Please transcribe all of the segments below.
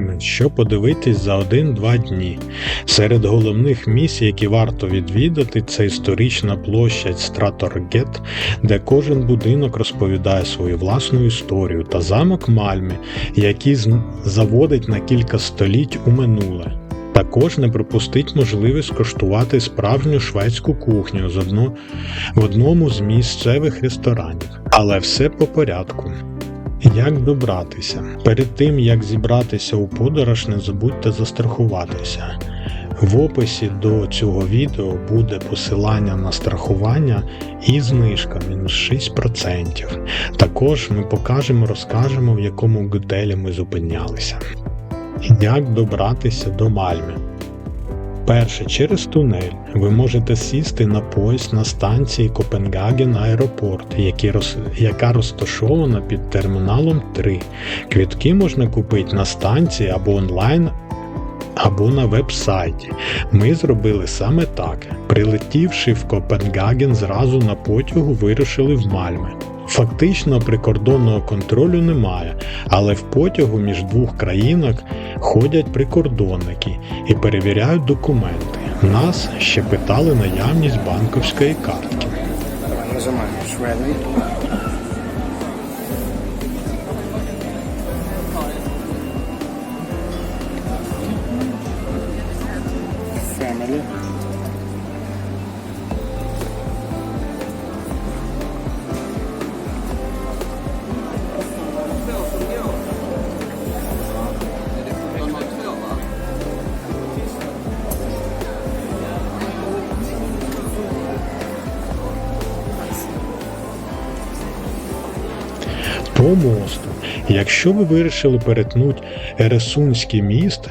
Мальми, що подивитись за один-два дні. Серед головних місць, які варто відвідати, це історична площадь Страторгет, де кожен будинок розповідає свою власну історію, та замок Мальми, який заводить на кілька століть у минуле. Також не пропустить можливість скуштувати справжню шведську кухню в одному з місцевих ресторанів. Але все по порядку. Як добратися? Перед тим як зібратися у подорож, не забудьте застрахуватися. В описі до цього відео буде посилання на страхування і знижка мінус 6%. Також ми покажемо, розкажемо, в якому готелі ми зупинялися. Як добратися до Мальми? Перше, через тунель ви можете сісти на поїзд на станції Копенгаген Аеропорт, яка розташована під терміналом 3. Квітки можна купити на станції або онлайн, або на веб-сайті. Ми зробили саме так. Прилетівши в Копенгаген, зразу на потягу вирушили в Мальме. Фактично прикордонного контролю немає, але в потягу між двох країнок ходять прикордонники і перевіряють документи. Нас ще питали наявність банковської картки. Нажимаем По мосту. Якщо ви вирішили перетнути Ересунський міст,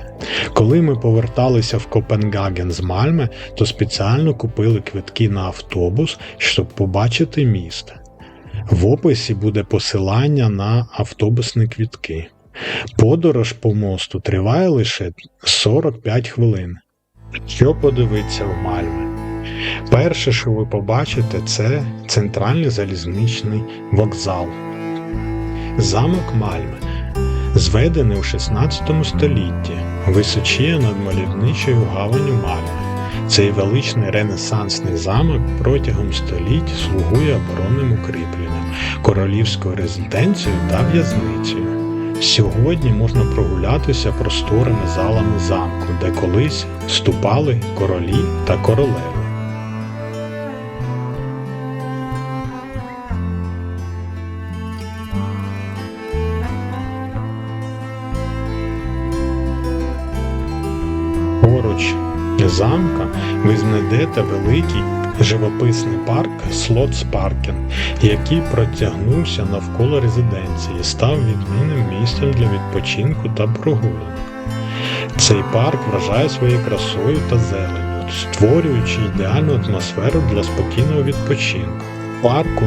коли ми поверталися в Копенгаген з Мальми, то спеціально купили квитки на автобус, щоб побачити місто. В описі буде посилання на автобусні квітки. Подорож по мосту триває лише 45 хвилин. Що подивитися в Мальми? Перше, що ви побачите, це центральний залізничний вокзал. Замок Мальми зведений у 16 столітті, височіє над мальовничою гаванню Мальми. Цей величний ренесансний замок протягом століть слугує оборонним укріпленням, королівською резиденцією та в'язницею. Сьогодні можна прогулятися просторими залами замку, де колись ступали королі та королеви. Поруч замка ви знайдете великий живописний парк Слотспаркен, який протягнувся навколо резиденції став відмінним місцем для відпочинку та прогулянок. Цей парк вражає своєю красою та зеленню, створюючи ідеальну атмосферу для спокійного відпочинку. Парку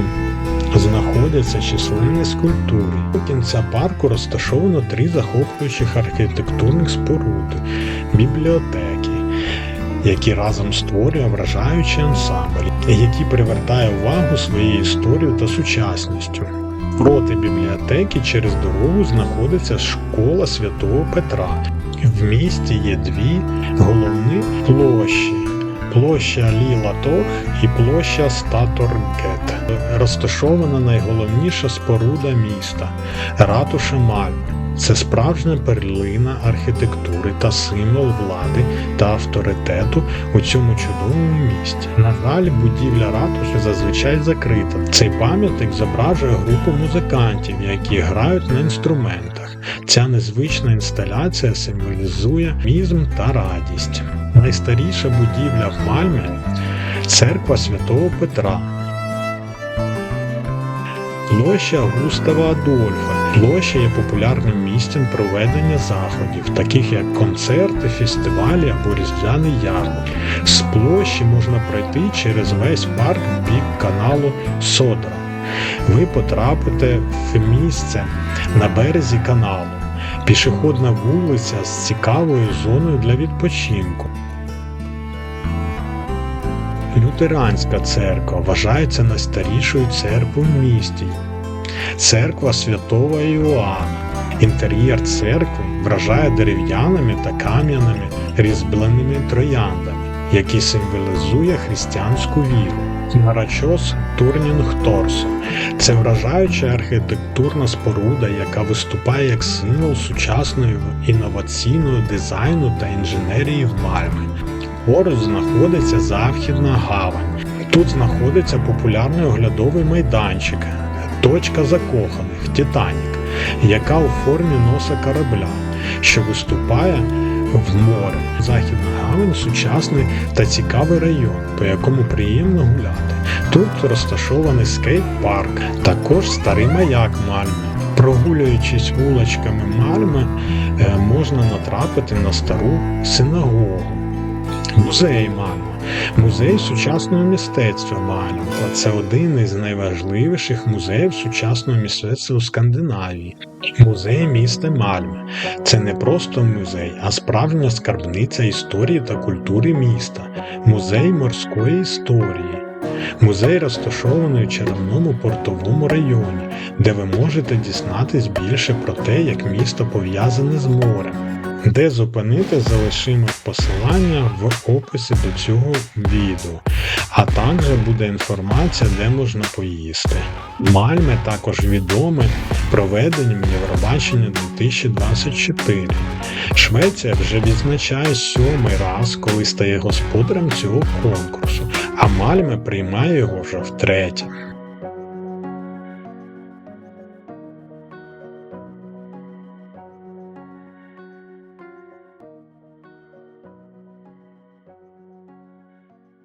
знаходяться численні скульптури. У кінця парку розташовано три захоплюючих архітектурних споруди бібліотеки, які разом створює вражаючий ансамбль, який привертає увагу своєю історією та сучасністю. Проти бібліотеки через дорогу знаходиться школа святого Петра. В місті є дві головні площі. Площа Ліла Торг і площа Статоргет. Розташована найголовніша споруда міста ратуша Мальми. Це справжня перлина архітектури та символ влади та авторитету у цьому чудовому місті. На жаль, будівля ратуші зазвичай закрита. Цей пам'ятник зображує групу музикантів, які грають на інструментах. Ця незвична інсталяція символізує мізм та радість. Найстаріша будівля в Мальмі церква святого Петра. Площа Густава Адольфа. Площа є популярним місцем проведення заходів, таких як концерти, фестивалі або різдвяний ярмарк. З площі можна пройти через весь парк в бік каналу Содра. Ви потрапите в місце на березі каналу. Пішохідна вулиця з цікавою зоною для відпочинку. Лютеранська церква вважається найстарішою церквою в місті. Церква святого Іоанна. Інтер'єр церкви вражає дерев'яними та кам'яними різьбленими трояндами, які символізує християнську віру. Нарачос Турнінг Торсо це вражаюча архітектурна споруда, яка виступає як символ сучасної інноваційного дизайну та інженерії в Мальмі. Поруч знаходиться Західна гавань. Тут знаходиться популярний оглядовий майданчик, точка закоханих Титанік, яка у формі носа корабля, що виступає в море. Західна гавань сучасний та цікавий район, по якому приємно гуляти. Тут розташований скейт-парк, також старий маяк Мальми. Прогулюючись вуличками Мальми, е, можна натрапити на стару синагогу. Музей Мальми. Музей сучасного мистецтва Мальми. Це один із найважливіших музеїв сучасного мистецтва у Скандинавії. Музей міста Мальми. Це не просто музей, а справжня скарбниця історії та культури міста, музей морської історії. Музей розташований у Червоному портовому районі, де ви можете дізнатись більше про те, як місто пов'язане з морем. Де зупинити, залишимо посилання в описі до цього відео, а також буде інформація, де можна поїсти. Мальме також відоме проведенням Євробачення 2024. Швеція вже відзначає сьомий раз, коли стає господарем цього конкурсу, а Мальме приймає його вже втретє.